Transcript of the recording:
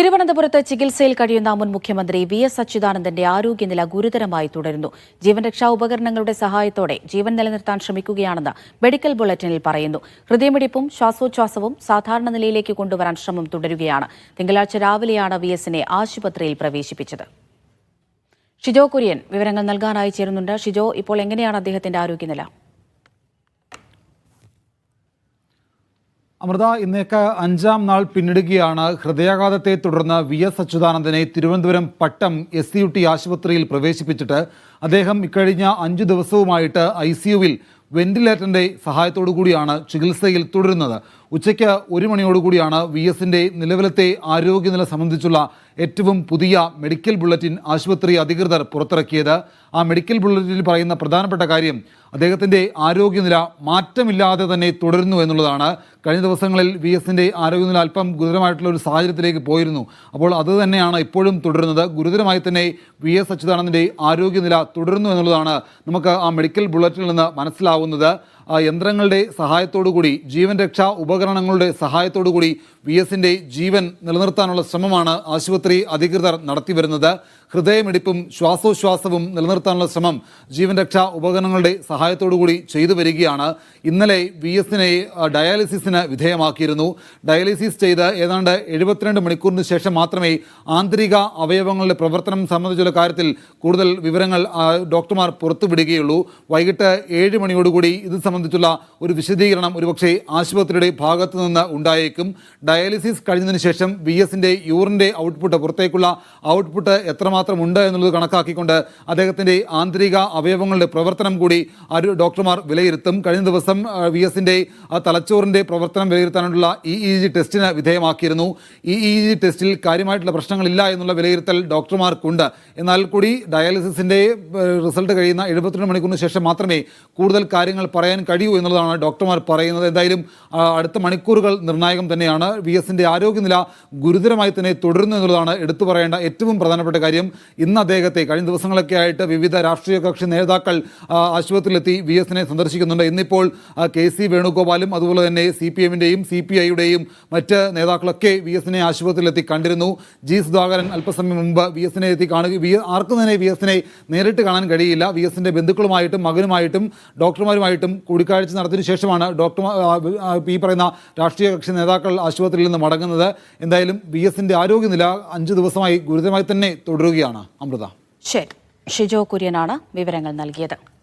തിരുവനന്തപുരത്ത് ചികിത്സയിൽ കഴിയുന്ന മുൻ മുഖ്യമന്ത്രി വി എസ് അച്യുതാനന്ദന്റെ ആരോഗ്യനില ഗുരുതരമായി തുടരുന്നു. ജീവൻ രക്ഷാ ഉപകരണങ്ങളുടെ സഹായത്തോടെ ജീവൻ നിലനിർത്താൻ ശ്രമിക്കുകയാണെന്ന് മെഡിക്കൽ ബുള്ളറ്റിനിൽ പറയുന്നു. ഹൃദയമിടിപ്പും ശ്വാസോച്ഛ്വാസവും സാധാരണ നിലയിലേക്ക് കൊണ്ടുവരാൻ ശ്രമം തുടരുകയാണ്. തിങ്കളാഴ്ച രാവിലെയാണ് വി എസിനെ ആശുപത്രിയിൽ പ്രവേശിപ്പിച്ചത്. ഷിജോ കുര്യൻ വിവരങ്ങൾ നൽകാനായി ചേരുന്നുണ്ട്. ഷിജോ ഇപ്പോൾ എങ്ങനെയാണ് അദ്ദേഹത്തിന്റെ ആരോഗ്യനില? അമൃത ഇന്നേക്ക് അഞ്ചാം നാൾ പിന്നിടുകയാണ്. ഹൃദയാഘാതത്തെ തുടർന്ന് V S അച്യുതാനന്ദനെ Thiruvananthapuram Pattom S U T ആശുപത്രിയിൽ പ്രവേശിപ്പിച്ചിട്ട് അദ്ദേഹം ഇക്കഴിഞ്ഞ അഞ്ചു ദിവസവുമായിട്ട് ഐ സി യുവിൽ വെന്റിലേറ്ററിന്റെ സഹായത്തോടു കൂടിയാണ് ചികിത്സയിൽ തുടരുന്നത്. ഉച്ചയ്ക്ക് ഒരു മണിയോടുകൂടിയാണ് വി എസിന്റെ നിലവിലത്തെ ആരോഗ്യനില സംബന്ധിച്ചുള്ള ഏറ്റവും പുതിയ മെഡിക്കൽ ബുള്ളറ്റിൻ ആശുപത്രി അധികൃതർ പുറത്തിറക്കിയത്. ആ മെഡിക്കൽ ബുള്ളറ്റിനിൽ പറയുന്ന പ്രധാനപ്പെട്ട കാര്യം അദ്ദേഹത്തിന്റെ ആരോഗ്യനില മാറ്റമില്ലാതെ തന്നെ തുടരുന്നു എന്നുള്ളതാണ്. കഴിഞ്ഞ ദിവസങ്ങളിൽ വി എസിന്റെ ആരോഗ്യനില അല്പം ഗുരുതരമായിട്ടുള്ള ഒരു സാഹചര്യത്തിലേക്ക് പോയിരുന്നു. അപ്പോൾ അത് തന്നെയാണ് ഇപ്പോഴും തുടരുന്നത്. ഗുരുതരമായി തന്നെ വി എസ് അച്യുതാനന്ദന്റെ ആരോഗ്യനില തുടരുന്നു എന്നുള്ളതാണ് നമുക്ക് ആ മെഡിക്കൽ ബുള്ളറ്റിനിൽ നിന്ന് മനസ്സിലാവുന്നത്. യന്ത്രങ്ങളുടെ സഹായത്തോടു കൂടി ജീവൻ രക്ഷാ ഉപകരണങ്ങളുടെ സഹായത്തോടു കൂടി വി എസിന്റെ ജീവൻ നിലനിർത്താനുള്ള ശ്രമമാണ് ആശുപത്രി അധികൃതർ നടത്തിവരുന്നത്. ഹൃദയമിടിപ്പും ശ്വാസോച്ഛ്വാസവും നിലനിർത്താനുള്ള ശ്രമം ജീവൻ രക്ഷാ ഉപകരണങ്ങളുടെ കൂടി ചെയ്തു വരികയാണ്. ഇന്നലെ വി എസിനെ ഡയാലിസിസിന് വിധേയമാക്കിയിരുന്നു. ഡയാലിസിസ് ചെയ്ത് ഏതാണ്ട് എഴുപത്തിരണ്ട് മണിക്കൂറിന് ശേഷം മാത്രമേ ആന്തരിക അവയവങ്ങളുടെ പ്രവർത്തനം സംബന്ധിച്ചുള്ള കാര്യത്തിൽ കൂടുതൽ വിവരങ്ങൾ ഡോക്ടർമാർ പുറത്തുവിടുകയുള്ളൂ വൈകിട്ട് ഏഴ് മണിയോടുകൂടി ഇത് സംബന്ധിച്ചുള്ള ഒരു വിശദീകരണം ഒരുപക്ഷെ ആശുപത്രിയുടെ ഭാഗത്തു നിന്ന് ഉണ്ടായേക്കും. ഡയാലിസിസ് കഴിഞ്ഞതിന് ശേഷം വി എസിന്റെ യൂറിന്റെ ഔട്ട്പുട്ട് പുറത്തേക്കുള്ള ഔട്ട്പുട്ട് എത്രമാത്രം ഉണ്ട് എന്നുള്ളത് കണക്കാക്കിക്കൊണ്ട് അദ്ദേഹത്തിന്റെ ആന്തരിക അവയവങ്ങളുടെ പ്രവർത്തനം കൂടി ആ ഡോക്ടർമാർ വിലയിരുത്തും. കഴിഞ്ഞ ദിവസം വി എസിന്റെ തലച്ചോറിന്റെ പ്രവർത്തനം വിലയിരുത്താനുള്ള ഇ ഇ ജി ടെസ്റ്റിന് വിധേയമാക്കിയിരുന്നു. ഇ ഇ ജി ടെസ്റ്റിൽ കാര്യമായിട്ടുള്ള പ്രശ്നങ്ങളില്ല എന്നുള്ള വിലയിരുത്തൽ ഡോക്ടർമാർക്കുണ്ട്. എന്നാൽ കൂടി ഡയാലിസിസിന്റെ റിസൾട്ട് കഴിയുന്ന എഴുപത്തിരണ്ട് മണിക്കൂറിന് ശേഷം മാത്രമേ കൂടുതൽ കാര്യങ്ങൾ പറയാൻ കഴിയൂ എന്നുള്ളതാണ് ഡോക്ടർമാർ പറയുന്നത്. എന്തായാലും അടുത്ത മണിക്കൂറുകൾ നിർണായകം തന്നെയാണ്. വി എസിന്റെ ആരോഗ്യനില ഗുരുതരമായി തന്നെ തുടരുന്നു എന്നുള്ളതാണ് എടുത്തു പറയേണ്ട ഏറ്റവും പ്രധാനപ്പെട്ട കാര്യം. ഇന്ന് അദ്ദേഹത്തെ കഴിഞ്ഞ ദിവസങ്ങളൊക്കെ ആയിട്ട് വിവിധ രാഷ്ട്രീയ കക്ഷി നേതാക്കൾ ആശുപത്രിയിലെത്തി വി എസിനെ സന്ദർശിക്കുന്നുണ്ട്. ഇന്നിപ്പോൾ കെ സി വേണുഗോപാലും അതുപോലെ തന്നെ സി പി എമ്മിന്റെയും സി പി ഐയുടെയും മറ്റ് നേതാക്കളൊക്കെ വി എസിനെ ആശുപത്രിയിലെത്തി കണ്ടിരുന്നു. ജി സുധാകരൻ അല്പസമയം മുമ്പ് വി എസിനെ എത്തി കാണുക വി ആർക്കും തന്നെ വി എസിനെ നേരിട്ട് കാണാൻ കഴിയില്ല. വി എസിന്റെ ബന്ധുക്കളുമായിട്ടും മകനുമായിട്ടും ഡോക്ടർമാരുമായിട്ടും കൂടിക്കാഴ്ച നടത്തിയതിനു ശേഷമാണ് ഡോക്ടർ ഈ പറയുന്ന രാഷ്ട്രീയ കക്ഷി നേതാക്കൾ ആശുപത്രിയിൽ നിന്ന് മടങ്ങുന്നത്. എന്തായാലും വി എസിന്റെ ആരോഗ്യനില അഞ്ച് ദിവസമായി ഗുരുതരമായി തന്നെ തുടരുകയാണ്. അമൃത. ശരി. ഷിജോ കുര്യനാണ് വിവരങ്ങൾ നൽകിയത്.